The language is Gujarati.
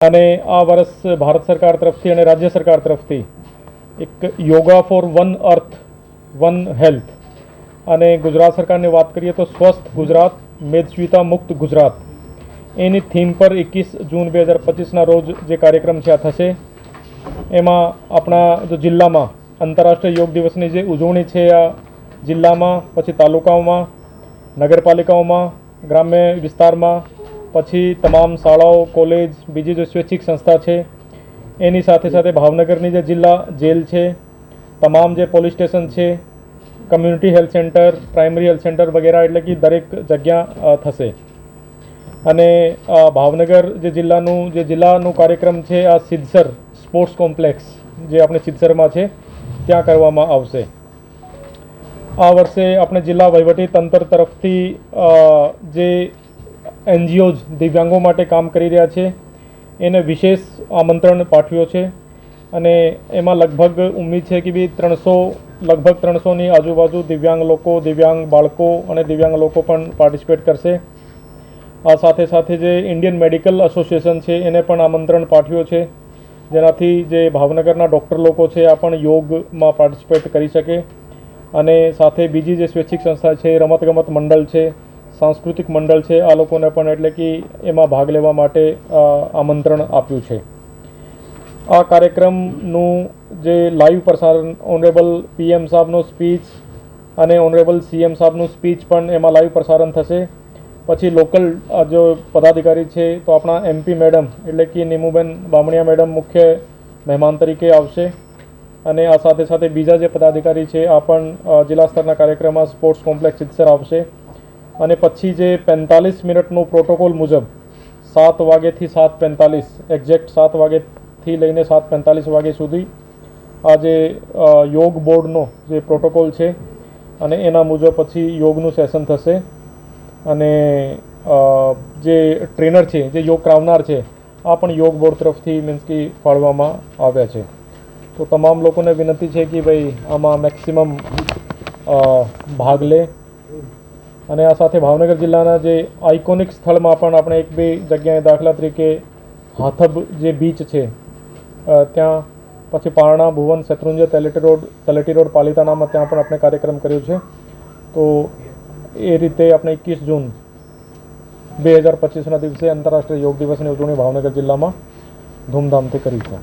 અને આ વર્ષ ભારત સરકાર તરફથી અને રાજ્ય સરકાર તરફથી એક yoga for one earth, one health. અને ગુજરાત સરકારની વાત કરીએ તો સ્વસ્થ ગુજરાત, મેદસ્વીતા મુક્ત ગુજરાત. એની થીમ પર એકવીસ જૂન બે હજાર પચીસના રોજ જે કાર્યક્રમ છે, આ થશે. એમાં આપણા જો જિલ્લામાં આંતરરાષ્ટ્રીય યોગ દિવસની જે ઉજવણી છે, આ જિલ્લામાં, પછી તાલુકાઓમાં, નગરપાલિકાઓમાં ગ્રામ્ય વિસ્તારમાં પછી તમામ શાળાઓ, કોલેજ, બીજી જે સ્વૈચ્છિક સંસ્થા છે, એની સાથે સાથે ભાવનગરની જે જિલ્લા જેલ છે, તમામ જે પોલીસ સ્ટેશન છે, community health centre, primary health centre વગેરે, એટલે કે દરેક જગ્યા થશે. અને ભાવનગર જે જિલ્લાનું જે જિલ્લાનું કાર્યક્રમ છે, આ સિદ્ધસર સ્પોર્ટ્સ કોમ્પ્લેક્સ, જે આપણે સિદ્ધસરમાં છે, ત્યાં કરવામાં આવશે. આ વર્ષે આપણે જિલ્લા વહીવટી તંત્ર તરફથી જે એનજીઓઝ દિવ્યાંગો માટે કામ કરી રહ્યા છે, એને વિશેષ આમંત્રણ પાઠવ્યો છે. અને એમાં લગભગ ઉમ્મીદ છે કે બી ત્રણસો, લગભગ ત્રણસોની આજુબાજુ દિવ્યાંગ લોકો, દિવ્યાંગ બાળકો અને દિવ્યાંગ લોકો પણ પાર્ટિસિપેટ કરશે. આ સાથે સાથે જે ઇન્ડિયન મેડિકલ એસોસિએશન છે, એને પણ આમંત્રણ પાઠવ્યું છે. જેનાથી જે ભાવનગરના ડૉક્ટર લોકો છે, આ પણ યોગમાં પાર્ટિસિપેટ કરી શકે. અને સાથે બીજી જે સ્વૈચ્છિક સંસ્થા છે, રમતગમત મંડળ છે, સાંસ્કૃતિક મંડળ છે, આ લોકોને પણ એટલે કે એમાં ભાગ લેવા માટે આમંત્રણ આપ્યું છે. આ કાર્યક્રમનું જે લાઈવ પ્રસારણ ઓનરેબલ પીએમ સાહેબનો સ્પીચ અને ઓનરેબલ સીએમ સાહેબનું સ્પીચ પણ એમાં લાઈવ પ્રસારણ થશે. પછી લોકલ જો પદાધિકારી છે, તો આપણા એમપી મેડમ એટલે કે નીમુબેન બામણિયા મેડમ મુખ્ય મહેમાન તરીકે આવશે. અને આ સાથે સાથે બીજા જે પદાધિકારી છે, આ પણ જિલ્લા સ્તરના કાર્યક્રમમાં સ્પોર્ટ્સ કોમ્પ્લેક્સ સિદ્ધસર આવશે. અને પછી જે પેંતાલીસ મિનિટનું પ્રોટોકોલ મુજબ સાત વાગ્યેથી સાત પેંતાલીસ, એક્ઝેક્ટ સાત વાગ્યેથી લઈને સાત પેંતાલીસ વાગે સુધી આ જે યોગ બોર્ડનો જે પ્રોટોકોલ છે, અને એના મુજબ પછી યોગનું સેશન થશે. અને જે ટ્રેનર છે, જે યોગ કરાવનાર છે, આ પણ યોગ બોર્ડ તરફથી મીન્સ કે ફાળવામાં આવ્યા છે. તો તમામ લોકોને વિનંતી છે કે ભાઈ આમાં મેક્સિમમ ભાગ લે. અને આ સાથે ભાવનગર જિલ્લાના જે આઇકોનિક સ્થળમાં પણ આપણે એક બે જગ્યાએ દાખલા તરીકે હાથબ જે બીચ છે ત્યાં પછી પારણા, ભુવન, શત્રુંજય, તલેટી રોડ તલેટી રોડ પાલિતાણામાં ત્યાં પણ આપણે કાર્યક્રમ કર્યો છે. તો એ રીતે આપણે એકવીસ જૂન બે હજાર પચીસના દિવસે આંતરરાષ્ટ્રીય યોગ દિવસની ઉજવણી ભાવનગર જિલ્લામાં ધૂમધામથી કરી છે.